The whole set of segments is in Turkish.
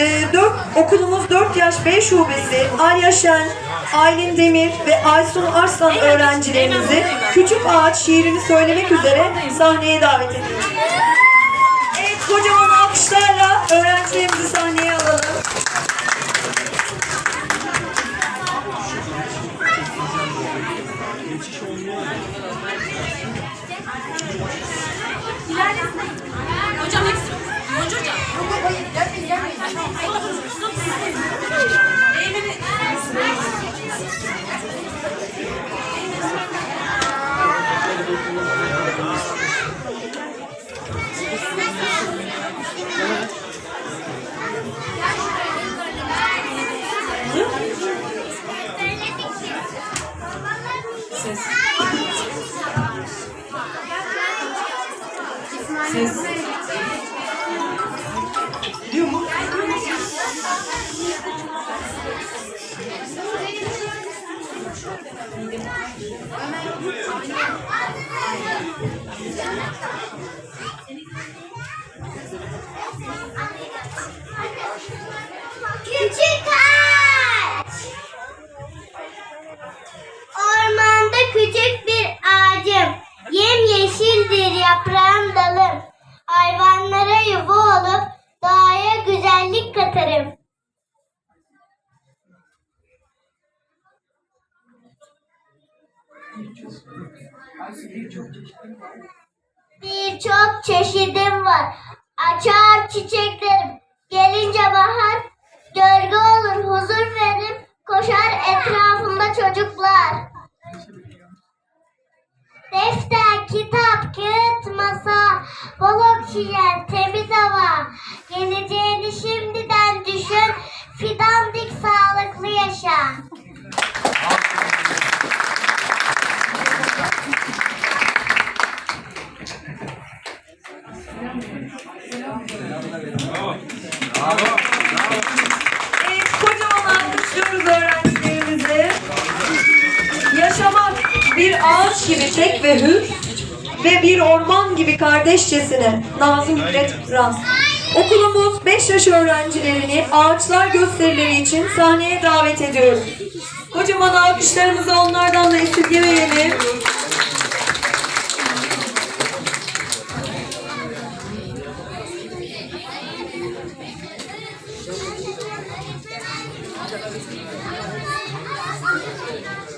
e, 4, okulumuz 4 yaş B şubesi. Arya Şen, Aylin Demir ve Aysun Arslan öğrencilerimizi Küçük Ağaç şiirini söylemek üzere sahneye davet ediyoruz. Evet kocaman alkışlarla öğrencilerimizi sahneye Ses. Gidiyor mu? Küçük Hayvanlara yuva olup doğaya güzellik katarım. Birçok çeşidim var. Açar çiçeklerim. Gelince bahar, gölge olur, huzur verir. Koşar etrafımda çocuklar. Defter, kitap, masa, bol oksijen, temiz hava. Geleceğini şimdiden düşün, fidan dik sağlıklı yaşa. Kocaman alkışlıyoruz öğrencilerimizi. Yaşamak bir ağaç gibi tek ve hür ve bir orman gibi kardeşçesine Nazım Hikmet Rast. Okulumuz 5 yaş öğrencilerini ağaçlar gösterileri için sahneye davet ediyoruz. Kocaman alkışlarımızı onlardan da esirgemeyelim.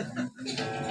Ben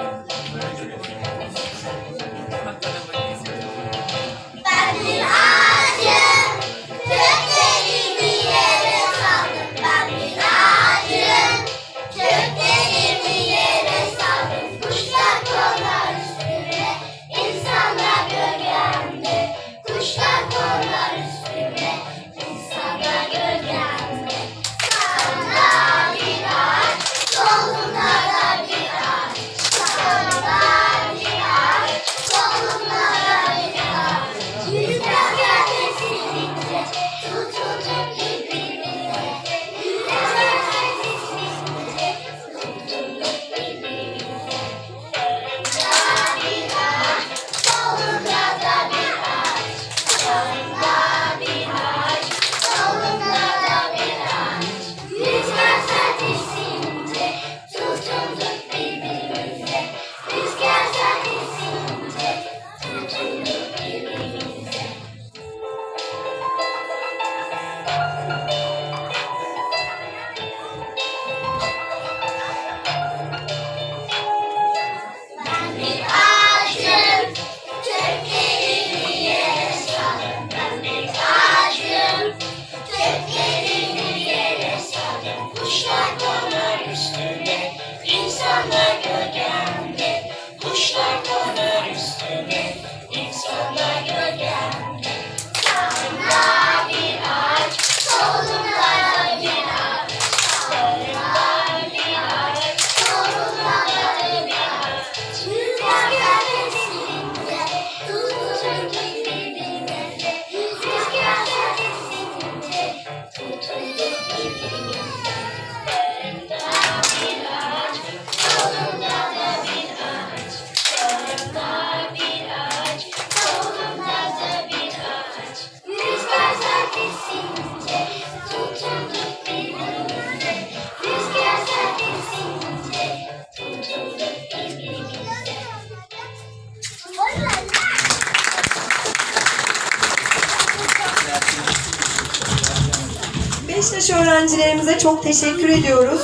Beşiktaş öğrencilerimize çok teşekkür ediyoruz.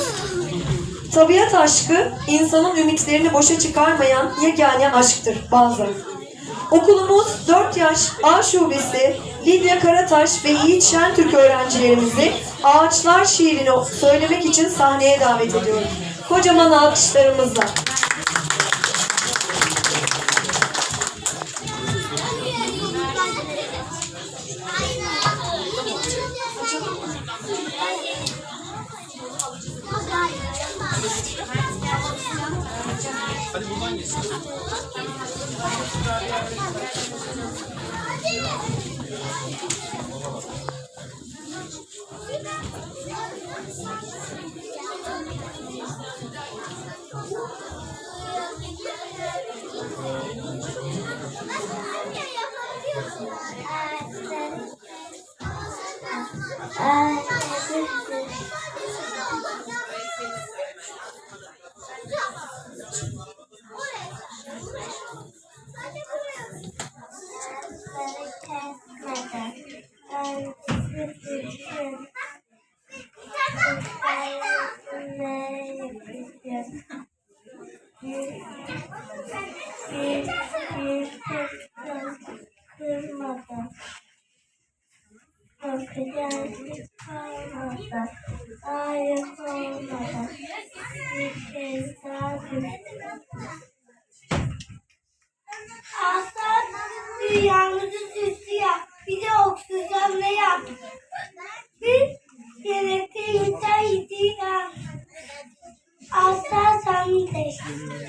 Tabiat aşkı insanın ümitlerini boşa çıkarmayan yegane aşktır bazen. Okulumuz 4 yaş A şubesi Lidya Karataş ve Yiğit Şentürk öğrencilerimizi Ağaçlar şiirini söylemek için sahneye davet ediyoruz. Kocaman alkışlarımızla. Kırmadan. Bakacağız kalmadan. Hayır olmadan. Bir kez daha Aslan dünyamızı süslüyor. Bir de oksijenle yap. Bir gerekli insan yediğiyle. Aslan sen de. Aferin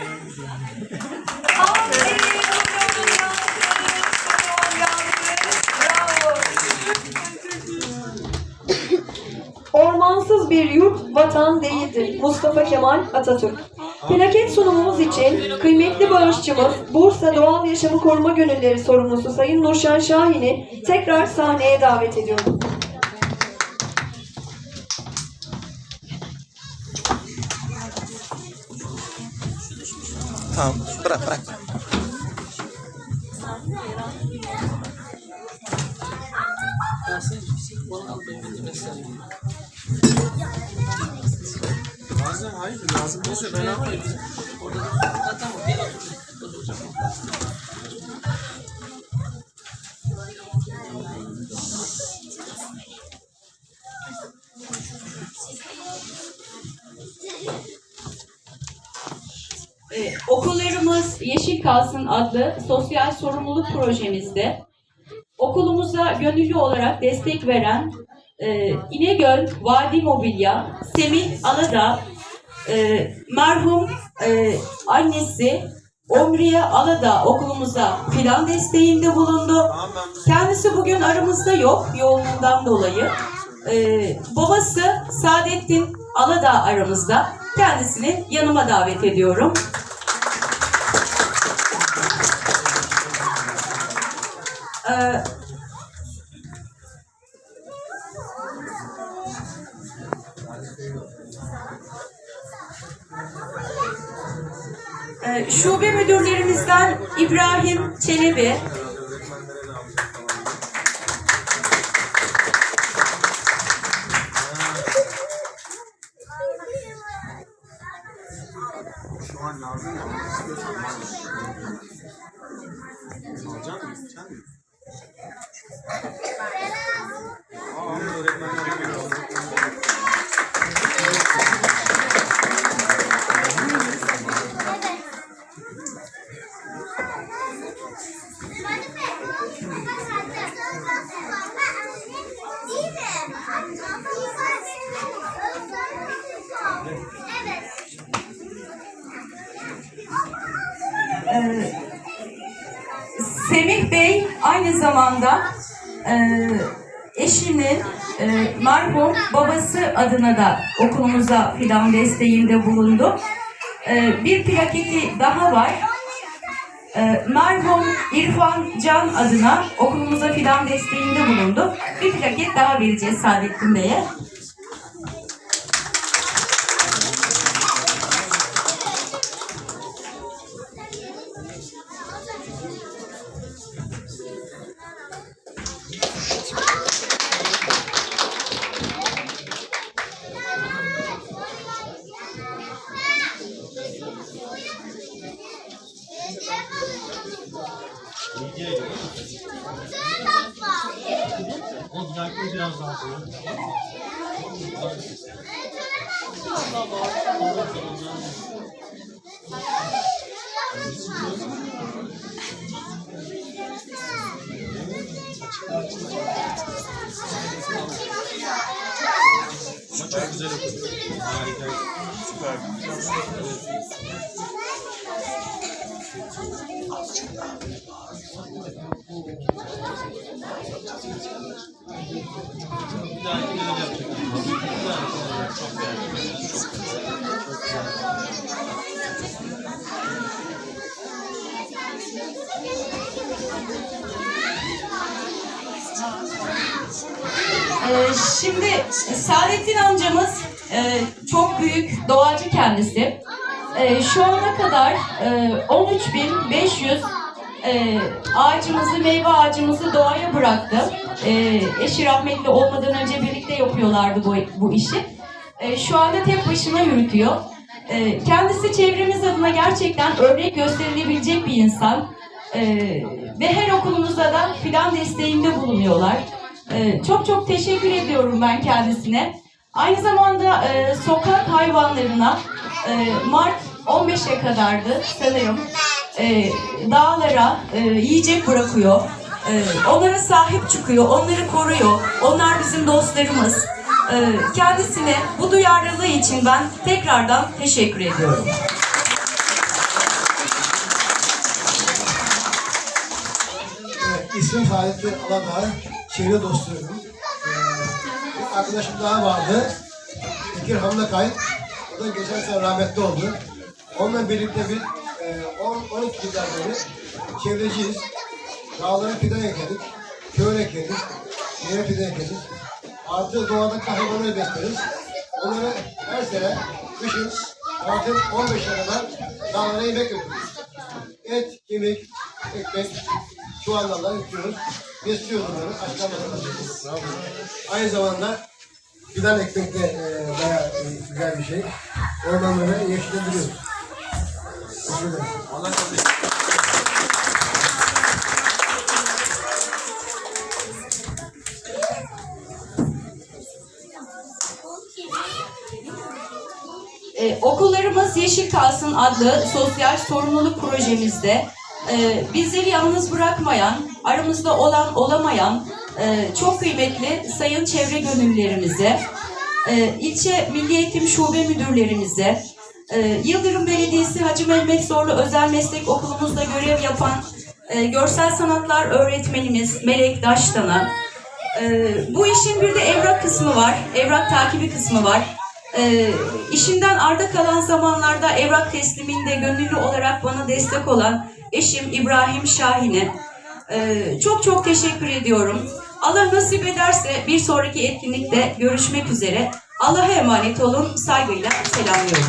Bir yurt vatan değildir. Mustafa Kemal Atatürk. Plaket sunumumuz için kıymetli bağışçımız Bursa Doğal Yaşamı Koruma Gönülleri sorumlusu Sayın Nurşen Şahin'i tekrar sahneye davet ediyorum. Tamam bırak bırak. Lazım hayır lazım olsa ben yapayım. Ee, okullarımız Yeşil Kalsın adlı sosyal sorumluluk projemizde okulumuza gönüllü olarak destek veren e, İnegöl Vadi Mobilya, Semih Aladağ, e, merhum e, annesi Omriye Aladağ okulumuza filan desteğinde bulundu. Kendisi bugün aramızda yok yoğunluğundan dolayı. Ee, babası Saadettin Aladağ aramızda. Kendisini yanıma davet ediyorum. Ee, İbrahim Çelebi, aynı zamanda e, eşinin e, merhum babası adına da okulumuza filan desteğinde bulundu. E, bir plaketi daha var. E, merhum İrfan Can adına okulumuza filan desteğinde bulundu. Bir plaket daha vereceğiz Saadettin Bey'e. O düzeltmeyi biraz daha. Ama çok güzel okudun. Harika. Süper. Bir şimdi Saadettin amcamız e, çok büyük doğacı kendisi. E, şu ana kadar e, 13.500 e, ağacımızı, meyve ağacımızı doğaya bıraktı. E, eşi rahmetli olmadan önce birlikte yapıyorlardı bu, işi. E, şu anda tek başına yürütüyor. E, kendisi çevremiz adına gerçekten örnek gösterilebilecek bir insan. E, ve her okulumuzda da filan desteğinde bulunuyorlar. Ee, çok çok teşekkür ediyorum ben kendisine. Aynı zamanda e, sokak hayvanlarına e, Mart 15'e kadardı sanırım e, dağlara e, yiyecek bırakıyor. E, onlara sahip çıkıyor, onları koruyor. Onlar bizim dostlarımız. Kendisine bu duyarlılığı için ben tekrardan teşekkür ediyorum. İsmim Saadettin Aladağ, çevre dostuyum. Ee, bir arkadaşım daha vardı, Bekir Hamlakay. O da geçen sene rahmetli oldu. Onunla birlikte bir e, 10 12 yıldan beri çevreciyiz. Dağlara fidan ekledik, köy ekledik, yere fidan ekledik. Artı doğadaki hayvanları besleriz. Onları her sene kışın artık 15 kadar dağlara yemek götürürüz. Et, kemik, ekmek, çuvallarla yüklüyoruz. Besliyoruz onları. Açlamadan Aynı zamanda fidan ekmek de e, bayağı e, güzel bir şey. Ormanları yeşillendiriyoruz. Teşekkür ederim. Allah kabul etsin. Ee, okullarımız Yeşil Kalsın adlı sosyal sorumluluk projemizde e, bizleri yalnız bırakmayan, aramızda olan olamayan e, çok kıymetli sayın çevre gönüllülerimize, e, ilçe Milli Eğitim Şube Müdürlerimize, e, Yıldırım Belediyesi Hacı Mehmet Zorlu Özel Meslek Okulumuzda görev yapan e, görsel sanatlar öğretmenimiz Melek Daştan'a, ee, bu işin bir de evrak kısmı var. Evrak takibi kısmı var. Ee, işinden arda kalan zamanlarda evrak tesliminde gönüllü olarak bana destek olan eşim İbrahim Şahin'e ee, çok çok teşekkür ediyorum. Allah nasip ederse bir sonraki etkinlikte görüşmek üzere. Allah'a emanet olun. Saygıyla selamlıyorum.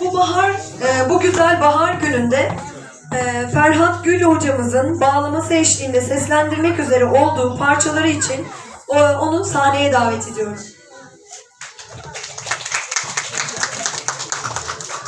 Bu bahar, e, bu güzel bahar gününde e, Ferhat Gül hocamızın bağlaması eşliğinde seslendirmek üzere olduğu parçaları için o- onu sahneye davet ediyorum.